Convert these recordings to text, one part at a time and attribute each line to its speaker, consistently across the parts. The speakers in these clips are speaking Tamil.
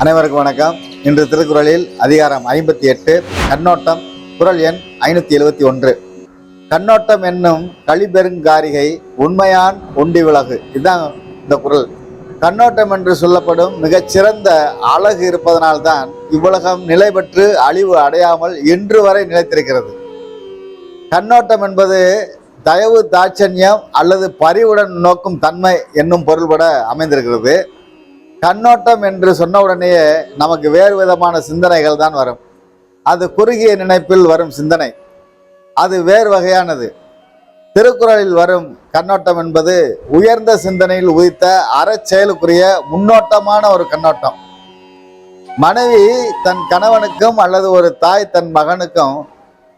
Speaker 1: அனைவருக்கும் வணக்கம். இன்று திருக்குறளில் அதிகாரம் ஐம்பத்தி எட்டு கண்ணோட்டம் குறள் எண் ஐநூத்தி எழுபத்தி ஒன்று. கண்ணோட்டம் என்னும் களிபெருங்காரிகை உண்மையான் உண்டி விலகு. இதுதான் இந்த குறள் கண்ணோட்டம் என்று சொல்லப்படும் மிகச்சிறந்த அழகு இருப்பதனால்தான் இவ்வுலகம் நிலை பெற்று அழிவு அடையாமல் இன்று வரை நிலைத்திருக்கிறது. கண்ணோட்டம் என்பது தயவு தாட்சண்யம் அல்லது பரிவுடன் நோக்கும் தன்மை என்னும் பொருள்பட அமைந்திருக்கிறது. கண்ணோட்டம் என்று சொன்ன உடனேயே நமக்கு வேறு விதமான சிந்தனைகள் தான் வரும். அது குறுகிய நினைப்பில் வரும் சிந்தனை. அது வேறு வகையானது. திருக்குறளில் வரும் கண்ணோட்டம் என்பது உயர்ந்த சிந்தனையில் உதித்த அறச்செயலுக்குரிய முன்னோட்டமான ஒரு கண்ணோட்டம். மனைவி தன் கணவனுக்கும் அல்லது ஒரு தாய் தன் மகனுக்கும்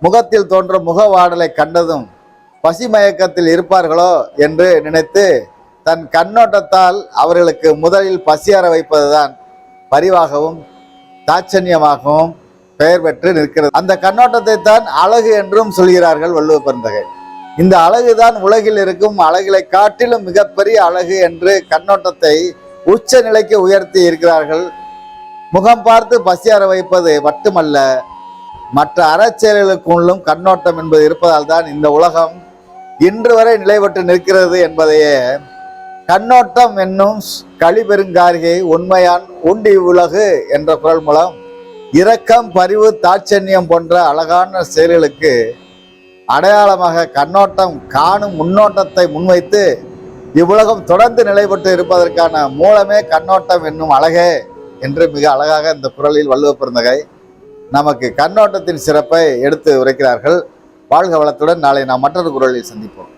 Speaker 1: முகத்தில் தோன்றும் முகவாடலை கண்டதும் பசிமயக்கத்தில் இருப்பார்களோ என்று நினைத்து தன் கண்ணோட்டத்தால் அவர்களுக்கு முதலில் பசியார வைப்பதுதான் பரிவாகவும் தாட்சண்யமாகவும் பெயர் பெற்று நிற்கிறது. அந்த கண்ணோட்டத்தை தான் அழகு என்றும் சொல்கிறார்கள் வள்ளுவ பெருந்தகை. இந்த அழகுதான் உலகில் இருக்கும் அழகிலை காட்டிலும் மிகப்பெரிய அழகு என்று கண்ணோட்டத்தை உச்ச நிலைக்கு உயர்த்தி இருக்கிறார்கள். முகம் பார்த்து பசியார வைப்பது மட்டுமல்ல மற்ற அறச்செயல்களுக்குள்ளும் கண்ணோட்டம் என்பது இருப்பதால் தான் இந்த உலகம் இன்று வரை நிலைபெற்று நிற்கிறது என்பதையே கண்ணோட்டம் என்னும் களிபெருங்காரிகை உண்மையான் உண்டி உலகு என்ற குரல் மூலம் இரக்கம் பரிவு தாட்சண்யம் போன்ற அழகான செயல்களுக்கு அடையாளமாக கண்ணோட்டம் காணும் முன்னோட்டத்தை முன்வைத்து இவ்வுலகம் தொடர்ந்து நிலைபெற்று இருப்பதற்கான மூலமே கண்ணோட்டம் என்னும் அழகே என்று மிக அழகாக இந்த குரலில் வள்ளுவ பெருந்தகை நமக்கு கண்ணோட்டத்தின் சிறப்பை எடுத்து உரைக்கிறார்கள். வாழ்க வளத்துடன் நாளை நாம் மற்றொரு குரலில் சந்திப்போம்.